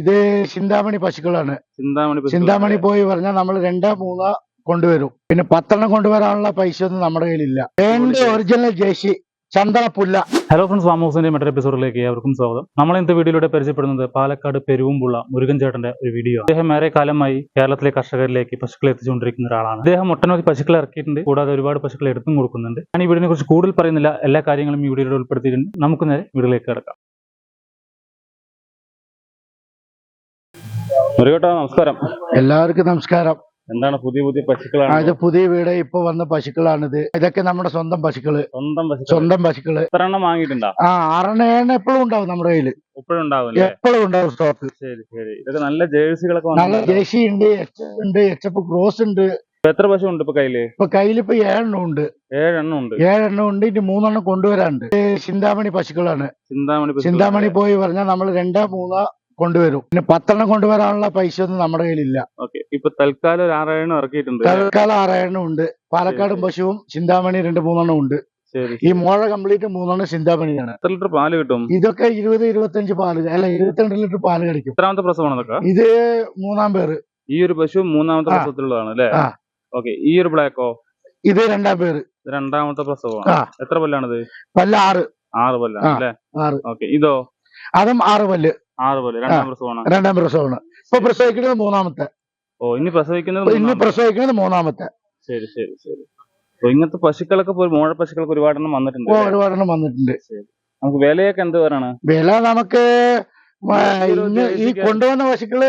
ഇത് ചിന്താമണി പശുക്കളാണ്. ചിന്താമണി. ചിന്താമണി പോയി പറഞ്ഞാൽ നമ്മൾ രണ്ടോ മൂന്നോ കൊണ്ടുവരും. പിന്നെ പത്തെണ്ണം കൊണ്ടുവരാനുള്ള പൈസ ഒന്നും നമ്മുടെ കയ്യിലില്ല. എന്റെ ഒറിജിനൽ ജേഷി ചന്ദനപ്പുല്ല. ഹലോ ഫ്രണ്ട്സ് വാമോസിന്റെ മറ്റൊരു എപ്പിസോഡിലേക്ക് ഏവർക്കും സ്വാഗതം. നമ്മൾ ഇന്നത്തെ വീഡിയോയിലൂടെ പരിചയപ്പെടുന്നത് പാലക്കാട് പെരുവുമ്പുള്ള മുരുകൻ ചേട്ടന്റെ ഒരു വീഡിയോ അദ്ദേഹം ഏറെ കാലമായി കേരളത്തിലെ കർഷകരിലേക്ക് പശുക്കളെ എത്തിച്ചുകൊണ്ടിരിക്കുന്ന ഒരാളാണ്. അദ്ദേഹം ഒട്ടനവധി പശുക്കളെ ഇറക്കിയിട്ടുണ്ട്. കൂടാതെ ഒരുപാട് പശുക്കളെ എടുത്തും കൊടുക്കുന്നുണ്ട്. ഞാൻ ഈ വീടിനെ കുറിച്ച് കൂടുതൽ പറയുന്നില്ല. എല്ലാ കാര്യങ്ങളും ഈ വീഡിയോയിൽ ഉൾപ്പെടുത്തിയിട്ടുണ്ട്. നമുക്ക് നേരെ വീഡിയോയിലേക്ക് കിടക്കാം. മുരുകേട്ടാ നമസ്കാരം. എല്ലാവർക്കും നമസ്കാരം. എന്താണ് പുതിയ പുതിയ പശുക്കളാണ്? ഇത് പുതിയ വീട് ഇപ്പൊ വന്ന പശുക്കളാണിത്. ഇതൊക്കെ നമ്മുടെ സ്വന്തം പശുക്കൾ. സ്വന്തം പശുക്കൾ സ്വന്തം പശുക്കൾ. എത്രണ്ണം വാങ്ങിയിട്ടുണ്ടോ? ആ ആറെണ്ണ എപ്പോഴും ഉണ്ടാവും നമ്മുടെ കയ്യിൽ. എപ്പോഴും ഉണ്ടാവും എപ്പോഴും ഉണ്ടാവും സ്റ്റോക്ക് ശരി ശരി. ഇതൊക്കെ നല്ല ജേഴ്സികളൊക്കെ നല്ല ജേഴ്സി ഉണ്ട് എച്ച് ഉണ്ട് എച്ച് എഫ് ക്രോസ് ഉണ്ട്. എത്ര പശു ഉണ്ട് ഇപ്പൊ കയ്യിൽ? ഇപ്പൊ കയ്യിലിപ്പോ ഏഴെണ്ണം ഉണ്ട്. ഏഴെണ്ണം ഉണ്ട്. ഏഴെണ്ണം ഉണ്ട് ഇനി മൂന്നെണ്ണം കൊണ്ടുവരാനുണ്ട്. ചിന്താമണി പശുക്കളാണ്. ചിന്താമണി. ചിന്താമണി പോയി പറഞ്ഞാൽ നമ്മൾ രണ്ടാ മൂന്നോ കൊണ്ടുവരും. പിന്നെ പത്തെണ്ണം കൊണ്ടുവരാനുള്ള പൈസ ഒന്നും നമ്മുടെ കയ്യിലില്ല. ഓക്കെ. ഇപ്പൊ തൽക്കാലം ഒരു ആറായിരം ഇറക്കിയിട്ടുണ്ട്. തൽക്കാലം ആറായിരം ഉണ്ട്. പാലക്കാടും പശുവും ചിന്താമണി രണ്ട് മൂന്നെണ്ണം ഉണ്ട്. ശരി ഈ മോഴ കംപ്ലീറ്റ് മൂന്നെണ്ണം ചിന്താമണിയാണ്. എത്ര ലിറ്റർ പാൽ കിട്ടും? ഇതൊക്കെ ഇരുപത് ഇരുപത്തഞ്ച് പാൽ അല്ല ഇരുപത്തിരണ്ട് ലിറ്റർ പാൽ കഴിക്കും. എത്രാമത്തെ പ്രസവമാണ് ഇത് മൂന്നാം പേര് ഈ ഒരു പശു മൂന്നാമത്തെ. പ്രസവത്തിലുള്ളതാണ് അല്ലേ? ആ. ഓക്കെ. ഈ ഒരു ബ്ലാക്കോ? ഇത് രണ്ടാം പേര് ഇത് രണ്ടാമത്തെ പ്രസവമാണ്. ആ. എത്ര പല്ലാണിത്? പല്ല് ആറ്. ആറ് പല്ലാണ് ആ. അല്ലേ? ആറ്. ഓക്കെ. ഇതോ? അതും ആറ് പല്ല്. ആറ് പല്ല് രണ്ടാം പ്രസവമാണ്. രണ്ടാം പ്രസവമാണ്. ഇപ്പൊ പ്രസവിക്കുന്നത് മൂന്നാമത്തെ. ഓ ഇനി പ്രസവിക്കുന്നത് ഇനി. പ്രസവിക്കുന്നത് മൂന്നാമത്തെ. ശരി ശരി ശരി. അപ്പൊ ഇങ്ങനത്തെ പശുക്കളൊക്കെ മോഴ പശുക്കളൊക്കെ ഒരുപാടെണ്ണം വന്നിട്ടുണ്ട്? ഒരുപാടെണ്ണം വന്നിട്ടുണ്ട്. നമുക്ക് വിലയൊക്കെ എന്ത് പറയാണ്? വില നമുക്ക് ഈ കൊണ്ടുവന്ന പശുക്കൾ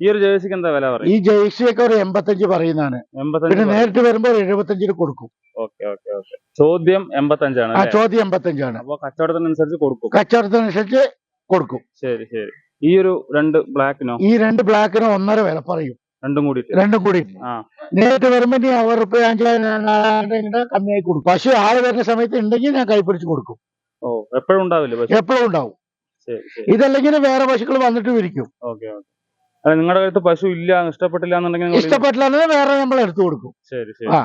ഈ ഒരു ജേഴ്സിക്ക് എന്താ വില പറയും ഈ ജേഴ്സിയൊക്കെ ഒരു എൺപത്തഞ്ച് പറയുന്നതാണ്. പിന്നെ എൺപത്തഞ്ച് നേരിട്ട് വരുമ്പോൾ ഒരു എഴുപത്തഞ്ചിന് കൊടുക്കും. Okay okay okay. ചോദ്യം എൺപത്തഞ്ചാണ്? ചോദ്യം എൺപത്തഞ്ചാണ്. അപ്പൊ കച്ചവടത്തിനനുസരിച്ച് കൊടുക്കും. കച്ചവടത്തിനനുസരിച്ച് കൊടുക്കും. ശരി ശരി. ഈ ഒരു രണ്ട് ബ്ലാക്കിനോ? ഈ രണ്ട് ബ്ലാക്കിനോ ഒന്നര വില പറയും. രണ്ടും കൂടി രണ്ടും കൂടി. നേരിട്ട് വരുമ്പോ നീ അവർ റുപ്യ കമ്മിയായി കൊടുക്കും. പക്ഷെ ആൾ വരുന്ന സമയത്ത് ഉണ്ടെങ്കിൽ ഞാൻ കൈപ്പിടിച്ച് കൊടുക്കും. ഓ എപ്പോഴും ഉണ്ടാവില്ല എപ്പോഴും ഉണ്ടാവും. ഇതല്ലെങ്കിൽ വേറെ പശുക്കൾ വന്നിട്ട് വിരിക്കും. നിങ്ങളുടെ അടുത്ത് പശു ഇല്ല ഇഷ്ടപ്പെട്ടില്ല എന്നുണ്ടെങ്കിൽ ഇഷ്ടപ്പെട്ടില്ല വേറെ നമ്മൾ എടുത്തു കൊടുക്കും. ആ.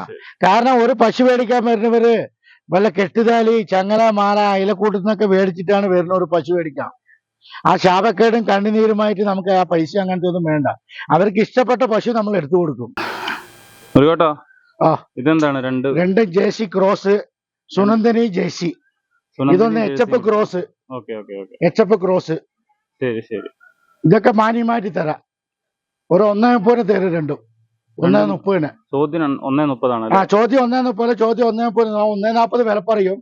കാരണം ഒരു പശു മേടിക്കാൻ വരുന്നവര് വല്ല കെട്ടുതാലി ചങ്ങല മാല അയലക്കൂട്ടത്തിനൊക്കെ മേടിച്ചിട്ടാണ് വരുന്ന ഒരു പശു മേടിക്കാം ആ ശാപക്കേടും കണ്ണുനീരുമായിട്ട് നമുക്ക് ആ പൈസ അങ്ങനത്തെ ഒന്നും വേണ്ട. അവർക്ക് ഇഷ്ടപ്പെട്ട പശു നമ്മൾ എടുത്തു കൊടുക്കും. ഒരു കേട്ടോ? ആ. ഇതെന്താണ്? രണ്ട് രണ്ട് ജേസി ക്രോസ് സുനന്ദനി ജേസി ഇതൊന്ന് എച്ചപ്പ് ക്രോസ്. എച്ചപ്പ് ക്രോസ്. ശരി ശരി. ഇതൊക്കെ മാന്യമായിട്ട് തരാം. ഒരു ഒന്നേ മുപ്പതിന് തരും രണ്ടും. ഒന്നേ മുപ്പതിന്. ചോദ്യം ഒന്നേ മുപ്പതാണ് ആ ചോദ്യം ഒന്നേ മുപ്പത് ചോദ്യം ഒന്നേ മുപ്പത് ഒന്നേ നാപ്പത് വില പറയും.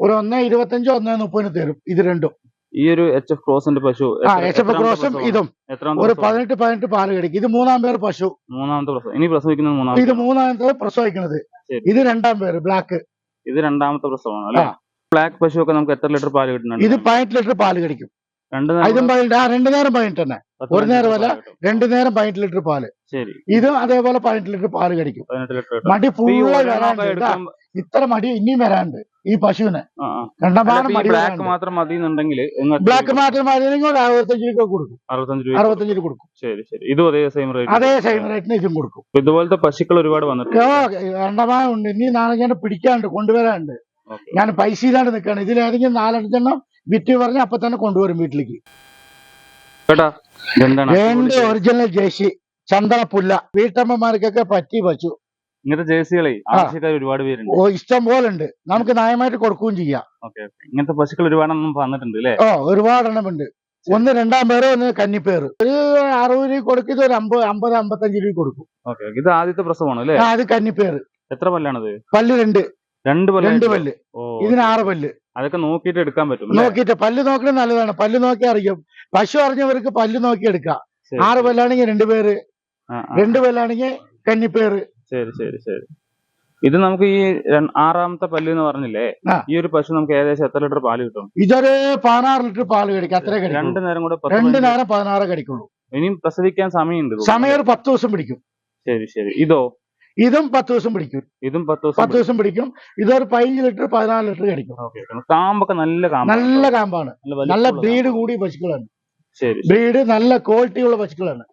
ഒരു ഒന്നേ ഇരുപത്തഞ്ചോ ഒന്നേ മുപ്പതിന് തരും. ഇത് രണ്ടും. ഈ ഒരു എച്ച് എഫ് ക്രോസിന്റെ പശു എച്ച് എഫ് ക്രോസും ഇതും. ഒരു? പതിനെട്ട് പതിനെട്ട് പാൽ കിടക്കും. ഇത് മൂന്നാം പേര് പശു. മൂന്നാമത്തെ പ്രസവം. ഇനി പ്രസവിക്കുന്നത് ഇത് മൂന്നാമത്തെ മൂന്നാമത്തെ പ്രസവിക്കുന്നത്. ഇത് രണ്ടാം പേര് ബ്ലാക്ക്. ഇത് രണ്ടാമത്തെ പ്രസവമാണ് അല്ലേ? ബ്ലാക്ക് പശു ഒക്കെ നമുക്ക് എത്ര ലിറ്റർ പാൽ കിട്ടുന്നുണ്ട്? ഇത് പതിനെട്ട് ലിറ്റർ പാൽ കടിക്കും. രണ്ട് ഇതും നേരം പതിനെട്ട് ആ രണ്ട് നേരം പതിനെട്ട് തന്നെ പത്ത് ഒരു പതിനഞ്ച് നേരം ലിറ്റർ അല്ല. രണ്ടു രണ്ട് നേരം പതിനെട്ട് ലിറ്റർ പാൽ. ഇത് ഇതും അതേപോലെ പതിനെട്ട് ലിറ്റർ പാൽ കടിക്കും മടി പൂവാണ്ട് ഫുള്ള് വരാണ്ട് ഒക്കെ ഇത്ര മടി ഇനിയും വരാണ്ട് ഈ പശുവിന്. കണ്ടമാനം മടി ബ്ലാക്ക് വരാണ്ട്. മാത്രം മതി എന്നുണ്ടെങ്കിൽ ബ്ലാക്ക് മാത്രം മാറിയെങ്കിൽ ഒരു അറുപത്തഞ്ച് രൂപ കൊടുക്കും. അറുപത്തഞ്ച് രൂപ അറുപത്തഞ്ച് രൂപ കൊടുക്കും. ശരി ശരി. ഇതും അതേ സെയിം റേറ്റ് അതേ സെയിം റേറ്റിന് ഇതും കൊടുക്കും. ഇതുപോലത്തെ പശുക്കൾ ഒരുപാട് വന്നിട്ടുണ്ട്. കണ്ടമാനം ഉണ്ട്. ഇനി നാളെ ഞാൻ പിടിക്കാണ്ട് കൊണ്ടുവരാണ്ട്. ഓക്കെ. ഞാൻ പൈസ ഇല്ലാണ്ട് നിൽക്കുകയാണ് ഇതിലേതെങ്കിലും നാലഞ്ചെണ്ണം വിറ്റ് പറഞ്ഞ അപ്പൊ തന്നെ കൊണ്ടുവരും വീട്ടിലേക്ക്. കേട്ടാ? ഒറിജിനൽ എന്റെ ഒറിജിനൽ പുല്ല വീട്ടമ്മമാർക്കൊക്കെ പറ്റി വച്ചു. ഇങ്ങനത്തെ ജേഴ്സികളെ ആവശ്യക്കാർ ഒരുപാട് പേരുണ്ട്. ഓ ഇഷ്ടം പോലെ ഉണ്ട് നമുക്ക് ന്യായമായിട്ട് കൊടുക്കുകയും ചെയ്യാം. ഇങ്ങനത്തെ പശുക്കൾ ഒരുപാടെണ്ണം വന്നിട്ടുണ്ട് അല്ലേ? ഓ ഒരുപാടെണ്ണം ഉണ്ട് ഒന്ന് രണ്ടാം പേര് ഒന്ന് കന്നിപ്പേര്. ഒരു അറുപത് രൂപ കൊടുക്കുന്നത് ഒരു അമ്പത് അമ്പത് അമ്പത്തഞ്ച് രൂപ കൊടുക്കും. ഇത് ആദ്യത്തെ പ്രസവമാണ് അല്ലേ അത് കന്നിപ്പേര്. എത്ര പല്ലാണത്? പല്ല് രണ്ട്. രണ്ട് പല്ല് രണ്ട് പല്ല്. ഇതിന് ആറ് പല്ല്. അതൊക്കെ നോക്കിയിട്ട് എടുക്കാൻ പറ്റും? നോക്കിയിട്ട് പല്ല് നോക്കണ നല്ലതാണ്. പല്ല് നോക്കി അറിയും. പശു അറിഞ്ഞവർക്ക് പല്ല് നോക്കി എടുക്കാം. ആറ് പല്ലാണെങ്കിൽ രണ്ട് പേര് രണ്ടു പല്ലാണെങ്കിൽ കന്നിപ്പേര്. ശരി ശരി ശരി. ഇത് നമുക്ക് ഈ ആറാമത്തെ പല്ല് എന്ന് പറഞ്ഞില്ലേ? ഈ ഒരു പശു നമുക്ക് ഏകദേശം എത്ര ലിറ്റർ പാൽ കിട്ടും? ഇതൊരു പതിനാറ് ലിറ്റർ പാൽ കടിക്കും. അത്രേ രണ്ട് രണ്ടു നേരം കൂടെ രണ്ട് നേരം പതിനാറ് കടിക്കുള്ളൂ. ഇനിയും പ്രസവിക്കാൻ സമയമുണ്ട് ഉണ്ട് സമയം ഒരു പത്ത് ദിവസം പിടിക്കും. ശരി ശരി. ഇതോ? ഇതും പത്ത് ദിവസം പിടിക്കും. ഇതും പത്ത് ദിവസം പത്ത് ദിവസം പിടിക്കും. ഇതൊരു പതിനഞ്ച് ലിറ്റർ പതിനാല് ലിറ്റർ കടിക്കും. കാമ്പൊക്കെ നല്ല കാമ്പ് നല്ല കാമ്പാണ്. നല്ല. ബ്രീഡ് കൂടിയ പശുക്കളാണ്. ബ്രീഡ് നല്ല ക്വാളിറ്റി ഉള്ള പശുക്കളാണ്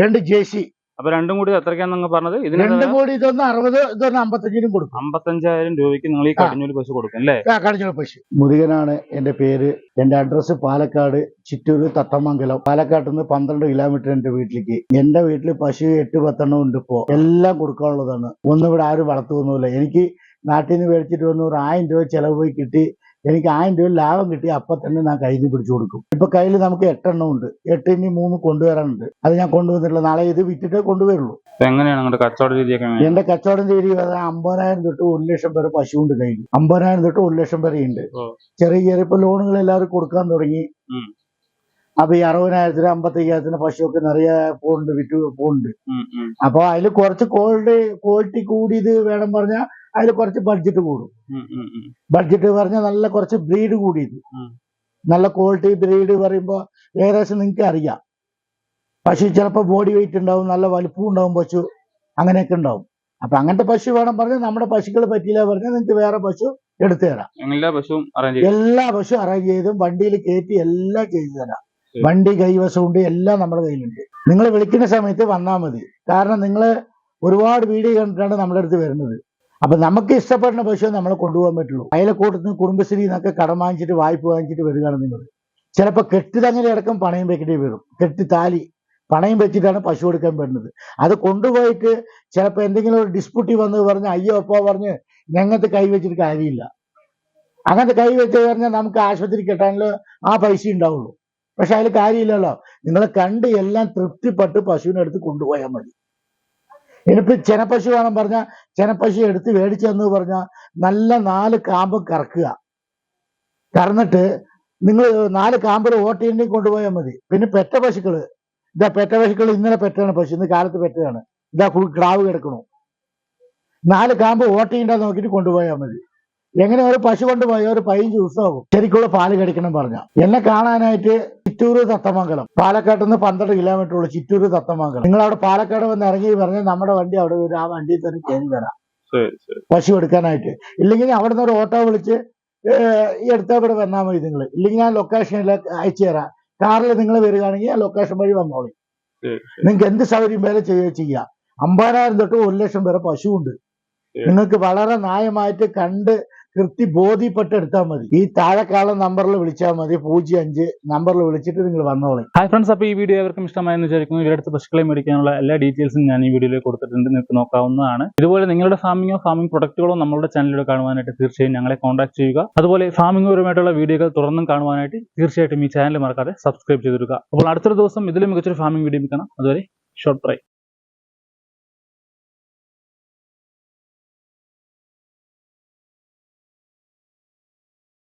രണ്ട് ജേസി അപ്പൊ രണ്ടും കൂടി എത്രയ്ക്കാന്ന് പറഞ്ഞത്? ഇതിന് രണ്ടും കൂടി ഇതൊന്ന് അറുപത് ഇതൊന്ന് അമ്പത്തഞ്ചിനും കൊടുക്കും. അമ്പത്തഞ്ചായിരം രൂപയ്ക്ക് നിങ്ങൾ ഈ കടിഞ്ഞൂൽ പശു കൊടുക്കും അല്ലേ? ആ, കടിഞ്ഞൂൽ പശു. മുരുകനാണ് എന്റെ പേര്. എന്റെ അഡ്രസ് പാലക്കാട് ചിറ്റൂര് തട്ടമംഗലം പാലക്കാട്ട് നിന്ന് പന്ത്രണ്ട് കിലോമീറ്റർ എന്റെ വീട്ടിലേക്ക്. എന്റെ വീട്ടിൽ പശു എട്ട് പത്തെണ്ണം ഉണ്ട് ഇപ്പോ. എല്ലാം കൊടുക്കാനുള്ളതാണ്. ഒന്നും ഇവിടെ ആരും വളർത്തുവൊന്നുമില്ല എനിക്ക് നാട്ടിൽ നിന്ന് മേടിച്ചിട്ട് വന്ന് ഒരു ആയിരം രൂപ ചെലവ് പോയി കിട്ടി. എനിക്ക് ആയിരം രൂപ ലാഭം കിട്ടി അപ്പൊ തന്നെ ഞാൻ കയ്യിൽ പിടിച്ചു കൊടുക്കും. ഇപ്പൊ കയ്യിൽ നമുക്ക് എട്ടെണ്ണം ഉണ്ട്. എട്ടിന് മൂന്ന് കൊണ്ടുവരാനുണ്ട്. അത് ഞാൻ കൊണ്ടുവന്നിട്ടില്ല. നാളെ ഇത് വിറ്റിട്ടേ കൊണ്ടുവരുള്ളൂ. എങ്ങനെയാണ് നിങ്ങളുടെ കച്ചവട രീതി? എന്റെ കച്ചവടം രീതി അമ്പതിനായിരം തൊട്ട് ഒരു ലക്ഷം പേര് പശു ഉണ്ട് കയ്യിൽ അമ്പതിനായിരം തൊട്ട് ഒരു ലക്ഷം വരെ ഉണ്ട്. ചെറിയ ചെറിയ ഇപ്പൊ ലോണുകൾ എല്ലാവരും കൊടുക്കാൻ തുടങ്ങി. അപ്പൊ ഈ അറുപതിനായിരത്തിന് അമ്പത്തയ്യായിരത്തിന് പശുവൊക്കെ നിറയെ പോകുന്നുണ്ട് വിറ്റ് പോകുന്നുണ്ട് ഉം, അപ്പൊ അതിൽ കുറച്ച് ക്വാളിറ്റി ക്വാളിറ്റി കൂടിയത് വേണം പറഞ്ഞാൽ അതിൽ കുറച്ച് ബഡ്ജറ്റ് കൂടും. ബഡ്ജറ്റ് പറഞ്ഞാൽ നല്ല കുറച്ച് ബ്രീഡ് കൂടിയത്. നല്ല ക്വാളിറ്റി ബ്രീഡ് പറയുമ്പോൾ ഏകദേശം നിങ്ങൾക്ക് അറിയാം. പശു ചിലപ്പോൾ ബോഡി വെയിറ്റ് ഉണ്ടാവും നല്ല വലുപ്പം ഉണ്ടാവും പശു അങ്ങനെയൊക്കെ ഉണ്ടാവും. അപ്പൊ അങ്ങനത്തെ പശു വേണം പറഞ്ഞാൽ നമ്മുടെ പശുക്കൾ പറ്റിയില്ല പറഞ്ഞാൽ നിങ്ങൾക്ക് വേറെ പശു എടുത്തു തരാം. എല്ലാ പശുവും എല്ലാ പശു അറേഞ്ച് ചെയ്തും വണ്ടിയിൽ കയറ്റി എല്ലാം ചെയ്തു തരാം. വണ്ടി വണ്ടി കൈവശമുണ്ട് എല്ലാം നമ്മുടെ കയ്യിലുണ്ട്. നിങ്ങൾ വിളിക്കുന്ന സമയത്ത് വന്നാൽ മതി. കാരണം നിങ്ങൾ ഒരുപാട് വീഡിയോ കണ്ടിട്ടാണ് നമ്മുടെ അടുത്ത് വരുന്നത്. അപ്പൊ നമുക്ക് ഇഷ്ടപ്പെടുന്ന പശു നമ്മളെ കൊണ്ടുപോകാൻ പറ്റുള്ളൂ. അയലക്കൂട്ടത്തിന് കുടുംബശ്രീ എന്നൊക്കെ കടം വാങ്ങിച്ചിട്ട് വായ്പ വാങ്ങിച്ചിട്ട് വരികയാണ് നിങ്ങൾ. ചിലപ്പോൾ കെട്ടിതങ്ങനെ അടക്കം പണയം വെക്കേണ്ടി വരും. കെട്ടി താലി പണയം വെച്ചിട്ടാണ് പശു കൊടുക്കാൻ വരുന്നത്. അത് കൊണ്ടുപോയിട്ട് ചിലപ്പോൾ എന്തെങ്കിലും ഒരു ഡിസ്പ്യൂട്ടി വന്ന് പറഞ്ഞ് അയ്യോ അപ്പോ പറഞ്ഞ് ഞങ്ങൾക്ക് കൈവച്ചിട്ട് കാര്യമില്ല. അങ്ങനത്തെ കൈ വെച്ച് പറഞ്ഞാൽ നമുക്ക് ആശുപത്രി കെട്ടാനുള്ള ആ പൈസ ഉണ്ടാവുള്ളൂ. പക്ഷെ അതിൽ കാര്യമില്ലല്ലോ. നിങ്ങളെ കണ്ട് എല്ലാം തൃപ്തിപ്പെട്ട് പശുവിനെ എടുത്ത് കൊണ്ടുപോയാൽ മതി. ഇനിയിപ്പോ ചെനപ്പശു വേണം പറഞ്ഞാൽ ചെനപ്പശു എടുത്ത് മേടിച്ചെന്ന് പറഞ്ഞാൽ നല്ല നാല് കാമ്പ് കറക്കുക. കറന്നിട്ട് നിങ്ങൾ നാല് കാമ്പിൽ ഓട്ടീണ്ടി കൊണ്ടുപോയാൽ മതി. പിന്നെ പെറ്റ പശുക്കൾ. ഇതാ പെറ്റ പശുക്കൾ ഇന്നലെ പെറ്റാണ് പശു ഇന്ന് കാലത്ത് പെറ്റതാണ്. ഇതാ ക്രാവ് കിടക്കണു. നാല് കാമ്പ് ഓട്ടീണ്ട നോക്കിയിട്ട് കൊണ്ടുപോയാൽ മതി. എങ്ങനെ ഒരു പശു കൊണ്ടുപോയാൽ ഒരു പതിനഞ്ച് ദിവസമാകും ശരിക്കുള്ള പാൽ കടിക്കണം പറഞ്ഞ. എന്നെ കാണാനായിട്ട് ചിറ്റൂര് തത്തമംഗലം. പാലക്കാട്ട് നിന്ന് പന്ത്രണ്ട് കിലോമീറ്റർ ഉള്ളു ചിറ്റൂര് തത്തമംഗലം. നിങ്ങൾ അവിടെ പാലക്കാട് വന്ന് ഇറങ്ങി പറഞ്ഞാൽ നമ്മുടെ വണ്ടി അവിടെ വരും. ആ വണ്ടിയിൽ തന്നെ കയറി വരാം. പശു എടുക്കാനായിട്ട്. ഇല്ലെങ്കിൽ അവിടെ നിന്ന് ഒരു ഓട്ടോ വിളിച്ച് ഈ അടുത്ത ഇവിടെ വന്നാൽ മതി നിങ്ങൾ ഇല്ലെങ്കിൽ ഞാൻ ലൊക്കേഷനിൽ അയച്ചു തരാം. കാറിൽ നിങ്ങൾ വരികയാണെങ്കിൽ ആ ലൊക്കേഷൻ വഴി വന്നോളി. നിങ്ങൾക്ക് എന്ത് സൗകര്യം വേറെ ചെയ്യുക ചെയ്യാം. അമ്പതിനായിരം തൊട്ട് ഒരു ലക്ഷം വരെ പശുവുണ്ട്. ഉണ്ട് നിങ്ങൾക്ക് വളരെ ന്യായമായിട്ട് കണ്ട് കൃത്യ ബോധ്യപ്പെട്ട് എടുത്താൽ മതി. ഈ താഴെക്കാളെ നമ്പറിൽ വിളിച്ചാൽ മതി. പൂജ്യം അഞ്ച് നമ്പറിൽ വിളിച്ചിട്ട് നിങ്ങൾ വന്നോളി. ഹായ് ഫ്രണ്ട്സ് അപ്പോൾ ഈ വീഡിയോ അവർക്കും ഇഷ്ടമായെന്ന് വിചാരിക്കുന്നു. ഇവിടെ അടുത്ത പശുക്കളെ മേടിക്കാനുള്ള എല്ലാ ഡീറ്റെയിൽസും ഞാൻ ഈ വീഡിയോയിൽ കൊടുത്തിട്ടുണ്ട്. നിങ്ങൾക്ക് നോക്കാവുന്നതാണ്. ഇതുപോലെ നിങ്ങളുടെ ഫാമിങ്ങോ ഫാമിംഗ് പ്രൊഡക്റ്റുകളോ നമ്മളുടെ ചാനലിലൂടെ കാണുവാനായിട്ട് തീർച്ചയായും ഞങ്ങളെ കോൺടാക്ട് ചെയ്യുക. അതുപോലെ ഫാമിംഗുപരമായിട്ടുള്ള വീഡിയോകൾ തുടർന്നും കാണുവാനായിട്ട് തീർച്ചയായിട്ടും ഈ ചാനൽ മറക്കാതെ സബ്സ്ക്രൈബ് ചെയ്തിരിക്കുക അപ്പോൾ അടുത്തൊരു ദിവസം ഇതിലും മികച്ചൊരു ഫാമിംഗ് വീഡിയോ കാണാം അതുവരെ ഷോർട്ട് പ്രൈ